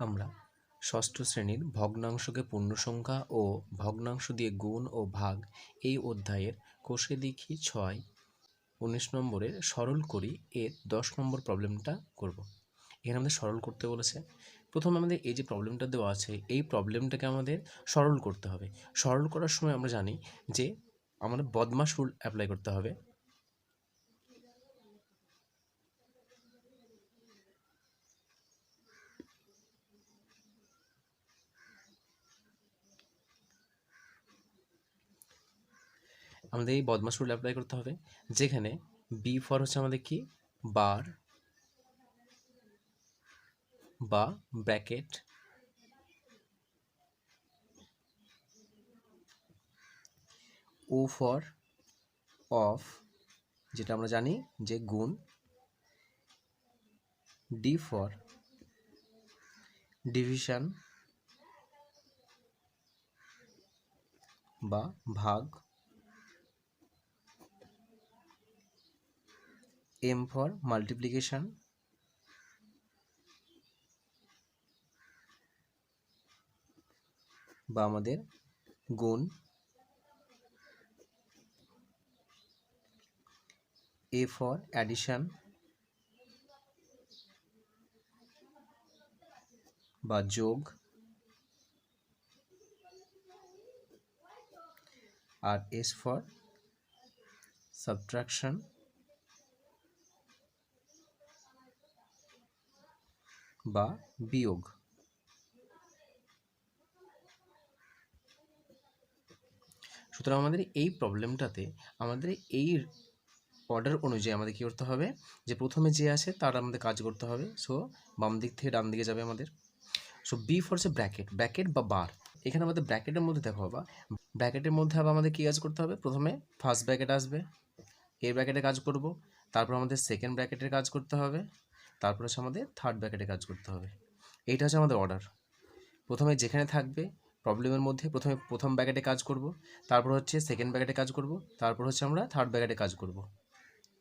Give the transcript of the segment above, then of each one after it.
আমরা। ষষ্ঠ শ্রেণির ভগ্নাংশকে পূর্ণসংখ্যা ও ভগ্নাংশ দিয়ে গুণ ও ভাগ এই অধ্যায়ের কোষে দেখি ছয়। উনিশ নম্বরে সরল করি, এর দশ নম্বর প্রবলেমটা করব। এখানে আমাদের সরল করতে বলেছে। প্রথমে আমাদের এই যে প্রবলেমটা দেওয়া আছে, এই প্রবলেমটাকে আমাদের সরল করতে হবে। সরল করার সময় আমরা জানি যে আমাদের বদমাস রুল অ্যাপ্লাই করতে হবে। আমাদের এই বদমাস রুল অ্যাপ্লাই করতে হবে, যেখানে বি ফর হচ্ছে আমাদের কি? বার বা ব্র্যাকেট ও ফর অফ যেটা আমরা জানি যে গুণ ডি ফর ডিভিশন বা ভাগ এম ফর মাল্টিপ্লিকেশন বা আমাদের গুণ এ ফর অ্যাডিশন বা যোগ আর এস ফর সাবট্রাকশন বা বিয়োগ। সুতরাং আমাদের এই প্রবলেমটাতে আমাদের এই অর্ডার অনুযায়ী আমাদের কী করতে হবে? যে প্রথমে যে আছে তার আমাদের কাজ করতে হবে। সো বাম দিক থেকে ডান দিকে যাবে আমাদের। সো বি ফর হচ্ছে ব্র্যাকেট ব্র্যাকেট বা বার এখানে আমাদের ব্র্যাকেটের মধ্যে দেখো বাবা ব্র্যাকেটের মধ্যে আবার আমাদের কী কাজ করতে হবে? প্রথমে ফার্স্ট ব্র্যাকেট আসবে এর ব্র্যাকেটে কাজ করব, তারপর আমাদের সেকেন্ড ব্র্যাকেটের কাজ করতে হবে। তারপর হচ্ছে আমাদের থার্ড ব্র্যাকেটে কাজ করতে হবে। এইটা হচ্ছে আমাদের অর্ডার প্রথমে যেখানে থাকবে প্রবলেমের মধ্যে প্রথমে প্রথম ব্যাকেটে কাজ করব, তারপর হচ্ছে সেকেন্ড ব্যাকেটে কাজ করব, তারপর হচ্ছে আমরা থার্ড ব্যাকেটে কাজ করব।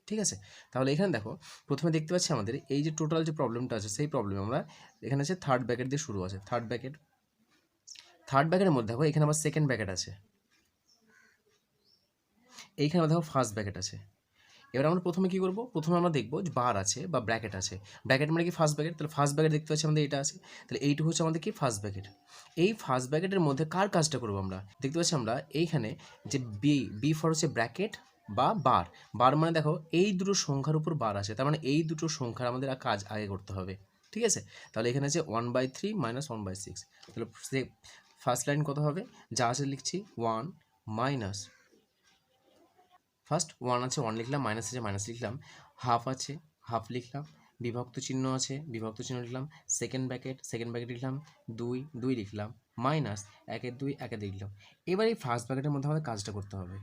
ঠিক আছে? তাহলে এখানে দেখো, প্রথমে দেখতে পাচ্ছি আমাদের এই যে টোটাল যে প্রবলেমটা আছে, সেই প্রবলেম আমরা এখানে আছে থার্ড ব্যাকেট দিয়ে শুরু আছে। থার্ড ব্যাকেট থার্ড ব্যাকেটের মধ্যে দেখো, এখানে আমার সেকেন্ড ব্যাকেট আছে। এইখানে দেখো ফার্স্ট ব্যাকেট আছে। এবার আমরা প্রথমে কী করব? প্রথমে আমরা দেখব যে বার আছে বা ব্র্যাকেট আছে। ব্র্যাকেট মানে কি? ফার্স্ট ব্র্যাকেট তাহলে ফার্স্ট ব্র্যাকেট দেখতে পাচ্ছি আমাদের এটা আছে। তাহলে এইটুকু হচ্ছে আমাদের কি? ফার্স্ট ব্র্যাকেট এই ফার্স্ট ব্র্যাকেটের মধ্যে কার কাজটা করব আমরা? দেখতে পাচ্ছি আমরা এইখানে যে বি বি ফর হচ্ছে ব্র্যাকেট বা বার বার মানে দেখো এই দুটো সংখ্যার উপর বার আছে। তার মানে এই দুটো সংখ্যার আমাদের কাজ আগে করতে হবে। ঠিক আছে? তাহলে এখানে আছে one by three minus one by six তাহলে ফার্স্ট লাইন কত হবে? যা আছে লিখছি ওয়ান মাইনাস ফার্স্ট ওয়ান আছে ওয়ান লিখলাম মাইনাস আছে মাইনাস লিখলাম। হাফ আছে হাফ লিখলাম। বিভক্ত চিহ্ন আছে, বিভক্ত চিহ্ন লিখলাম। সেকেন্ড ব্যাকেট সেকেন্ড ব্যাকেট লিখলাম। দুই দুই লিখলাম। মাইনাস একের দুই, একে লিখলাম। এবার এই ফার্স্ট ব্যাকেটের মধ্যে আমাদের কাজটা করতে হবে।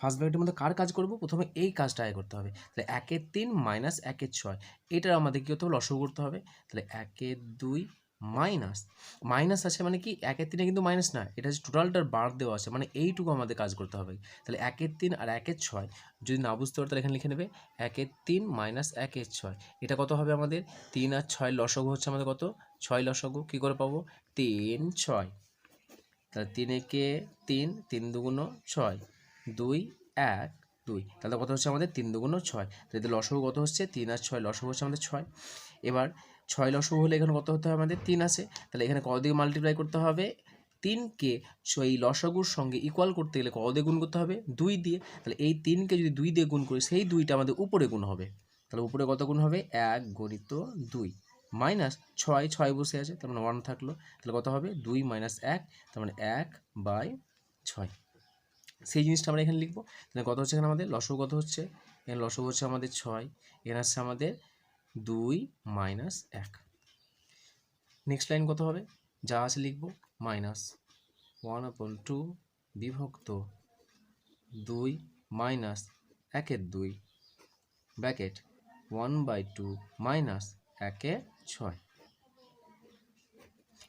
ফার্স্ট ব্র্যাকেটের মধ্যে কার কাজ করব? প্রথমে এই কাজটা আগে করতে হবে। তাহলে একের তিন মাইনাস একের ছয়। এটার আমাদের কী করতে হবে? লসগু করতে হবে। তাহলে একের দুই মাইনাস মাইনাস আছে মানে কি, একের তিনে কিন্তু মাইনাস না এটা হচ্ছে টোটালটার বার দেওয়া আছে মানে এইটুকু আমাদের কাজ করতে হবে। তাহলে একের তিন আর একের ছয়, যদি না বুঝতে পারো তাহলে এখানে লিখে নেবে, একের তিন মাইনাস একের ছয়, এটা কত হবে আমাদের? তিন আর ছয় লসগু হচ্ছে আমাদের কত? ছয় লসগু, কী করে পাবো? তিন ছয়। তাহলে তিন একে তিন তিন দুগুণ ছয়, দুই এক, দুই, তাহলে কত হচ্ছে আমাদের? তিন দুগুণ ছয়, তাহলে লসগু কত হচ্ছে? তিন আর ছয় লসগু হচ্ছে আমাদের ছয়। এবার ছয় লসগু হলে এখানে কত হতে হবে আমাদের? তিন আছে। তাহলে এখানে কত দিয়ে মাল্টিপ্লাই করতে হবে। তিনকে এই লসগুর সঙ্গে ইকুয়াল করতে গেলে কত দিয়ে গুণ করতে হবে? দুই দিয়ে। তাহলে এই তিনকে যদি দুই দিয়ে গুণ করি, সেই দুইটা আমাদের উপরে গুণ হবে। তাহলে উপরে কত গুণ হবে? এক গণিত দুই। মাইনাস ছয় ছয় বসে আছে, তার মানে ওয়ান থাকল। তাহলে কত হবে? দুই মাইনাস এক, তার মানে এক বাই ছয়। সেই জিনিসটা আমরা এখানে লিখব। তাহলে কত হচ্ছে এখানে আমাদের? লসগু কত হচ্ছে? এখানে লসগু হচ্ছে আমাদের ছয়। এখানে হচ্ছে আমাদের দুই মাইনাস এক। নেক্সট লাইন কত হবে? যা আছে লিখব, মাইনাস ওয়ান আপন টু বিভক্ত দুই মাইনাস একের দুই। Bracket one by two minus একে ছয়।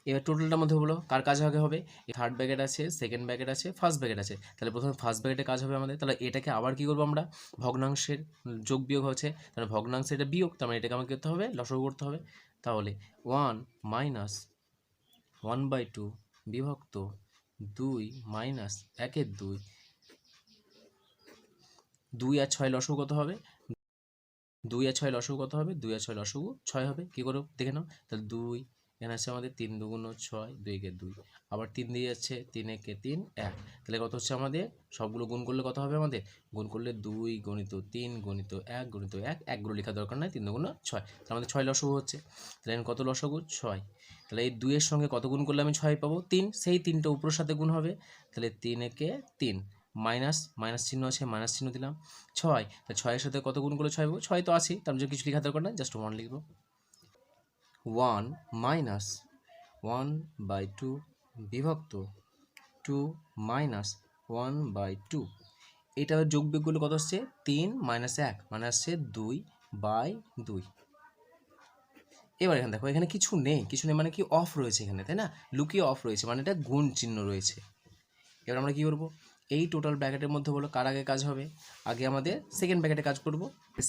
এবার টোটালটার মধ্যে বলো, কার কাজ আগে হবে? থার্ড ব্যাকেট আছে সেকেন্ড ব্যাকেট আছে ফার্স্ট ব্যাকেট আছে। তাহলে প্রথমে ফার্স্ট ব্যাকেটে কাজ হবে আমাদের। তাহলে এটাকে আবার কি করব আমরা? ভগ্নাংশের যোগ বিয়োগ হচ্ছে। তাহলে ভগ্নাংশের এটা বিয়োগ, তার মানে এটাকে আমাকে করতে হবে, লসগু করতে হবে। তাহলে one minus one by two বিভক্ত দুই মাইনাস একের দুই দুই আর ছয় লসগু কত হবে? দুই আর ছয় লসগু কত হবে? দুই আর ছয় লসগু ছয় হবে। কী করে? দেখে নাও। তাহলে দুই এখানে আছে আমাদের তিন দুগুণ ছয়, দুই একে দুই। আবার তিন দিয়ে যাচ্ছে তিন একে তিন, এক। তাহলে কত হচ্ছে আমাদের? সবগুলো গুণ করলে কত হবে আমাদের? গুণ করলে দুই গণিত তিন গণিত এক গণিত এক একগুলো লেখার দরকার নাই, তিন দুগুণ ছয়। তাহলে আমাদের ছয় লসগু হচ্ছে। তাহলে কত লসগু? ছয়। তাহলে এই দুইয়ের সঙ্গে কত গুণ করলে আমি ছয় পাবো? তিন। সেই তিনটা উপরের সাথে গুণ হবে। তাহলে তিন একে তিন। মাইনাস মাইনাস চিহ্ন আছে, মাইনাস চিহ্ন দিলাম। ছয়। তা ছয়ের সাথে কত গুণ করলে ছয় পাবো? ছয় তো আছেই, তার জন্য কিছু লেখার দরকার নাই, জাস্ট ওয়ান লিখব। One minus one by two বিভক্ত two minus one by two. এটা যোগ বিয়োগগুলো কত হচ্ছে তিন মাইনাস এক মানে আসছে দুই বাই দুই। এবার এখানে দেখো, এখানে কিছু নেই কিছু নেই মানে কি অফ রয়েছে এখানে, তাই না? লুকিয়ে অফ রয়েছে মানে এটা গুণ চিহ্ন রয়েছে। এবার আমরা কি করব? এই টোটাল ব্র্যাকেটের মধ্যে বলো কার আগে কাজ হবে? আগে আমাদের সেকেন্ড ব্র্যাকেটে কাজ করব।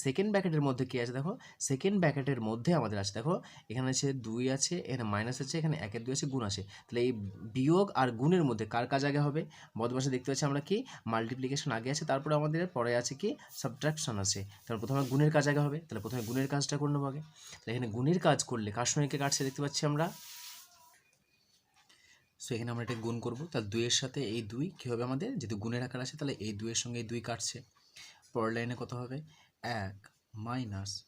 সেকেন্ড ব্র্যাকেটের মধ্যে কি আছে দেখো? সেকেন্ড ব্র্যাকেটের মধ্যে আমাদের আছে দেখো, এখানে আছে দুই আছে, এখানে মাইনাস আছে, এখানে একের দুই আছে, গুণ আছে। তাহলে এই বিয়োগ আর গুণের মধ্যে কার কাজ আগে হবে? বদমাসে দেখতে পাচ্ছি আমরা কি? মাল্টিপ্লিকেশন আগে আছে, তারপরে আমাদের পরে আছে কি? সাবট্রাকশন আছে। তাহলে প্রথমে গুণের কাজ আগে হবে। তাহলে প্রথমে গুণের কাজটা করে নেব আগে। তাহলে এখানে গুণের কাজ করলে কার সঙ্গে কাটছে দেখতে পাচ্ছি আমরা? সো এখানে আমরা এটা গুণ করব। তাহলে দুইয়ের সাথে এই দুই কী হবে আমাদের? যেহেতু গুণের আকার আছে, তাহলে এই দুইয়ের সঙ্গে এই দুই কাটছে। পরের লাইনে কত হবে? এক মাইনাস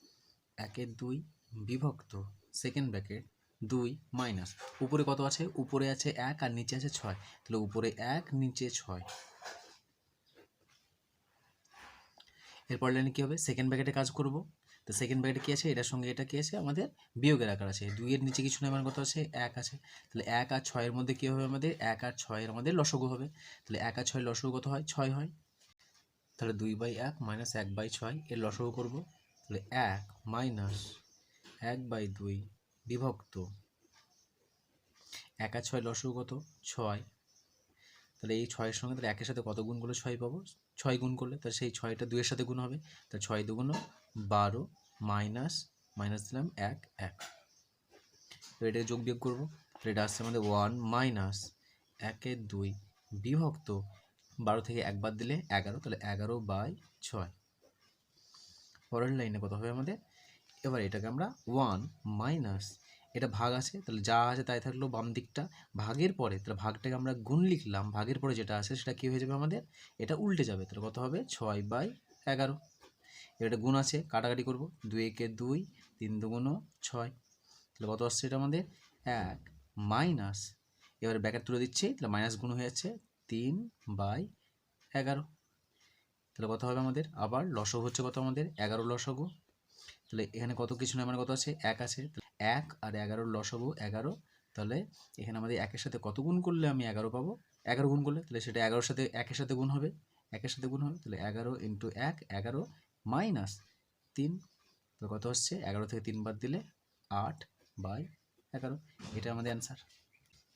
একের দুই বিভক্ত, সেকেন্ড ব্র্যাকেট দুই মাইনাস। উপরে কত আছে? উপরে আছে এক আর নিচে আছে ছয়। তাহলে উপরে এক, নিচে ছয়। এরপর লাইনে কী হবে? সেকেন্ড ব্র্যাকেটে কাজ করব। তো সেকেন্ড ব্র্যাকেটে কী আছে? এটার সঙ্গে এটা কী আছে? আমাদের বিয়োগের আকার আছে। দুইয়ের নিচে কিছু নেই মানে কত আছে? এক আছে। তাহলে এক আর ছয়ের মধ্যে কী হবে আমাদের? এক আর ছয়ের আমাদের লসগু হবে। তাহলে এক আর ছয় লসগু কত হয়? ছয় হয়। তাহলে দুই বাই এক মাইনাস এক বাই ছয়, এর লসগু করব। তাহলে এক মাইনাস এক বাই দুই বিভক্ত। এক আর ছয় লসগু কত? ছয়। তাহলে এই ছয়ের সঙ্গে তাহলে একের সাথে কত গুণ করলে ছয় পাবো? ছয় গুণ করলে, তাহলে সেই ছয়টা দুইয়ের সাথে গুণ হবে। তাহলে ছয় দুগুণ বারো মাইনাস মাইনাস দিলাম এক এক। তো এটা যোগ বিয়োগ করব। এটা আসছে আমাদের ওয়ান মাইনাস একের দুই বিভক্ত। বারো থেকে একবার দিলে এগারো, তাহলে এগারো বাই ছয়। পরের লাইনে কত হবে আমাদের? এবার এটাকে আমরা ওয়ান মাইনাস, এটা ভাগ আছে, তাহলে যা আছে তাই থাকল বাম দিকটা। ভাগের পরে, তাহলে ভাগটাকে আমরা গুণ লিখলাম, ভাগের পরে যেটা আছে সেটা কী হয়ে যাবে আমাদের? এটা উল্টে যাবে, তাহলে কত হবে? ছয় বাই এগারো। এবার এটা গুণ আছে, কাটাকাটি করব। দুই একে দুই, তিন দুগুণ ছয়। তাহলে কত আসছে এটা আমাদের? এক। মাইনাস, এবারে ব্যাকেট তুলে দিচ্ছি, তাহলে মাইনাস গুণ হয়ে যাচ্ছে তিন বাই এগারো। তাহলে কত হবে আমাদের? আবার লসগু হচ্ছে কত আমাদের? এগারো লসগু তাহলে এখানে কত কিছু না মানে কত আছে? এক আছে। এক আর এগারোর লসগু এগারো। তাহলে এখানে আমাদের একের সাথে কত গুণ করলে আমি এগারো পাবো? এগারো গুণ করলে, তাহলে সেটা এগারোর সাথে, একের সাথে গুণ হবে। একের সাথে গুণ হবে, তাহলে এগারো ইন্টু এক, এগারো। মাইনাস তিন, তো কত হচ্ছে? এগারো থেকে তিন বাদ দিলে আট বাই এগারো। এটা আমাদের অ্যান্সার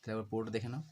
তাহলে পোর্ট দেখে নাও।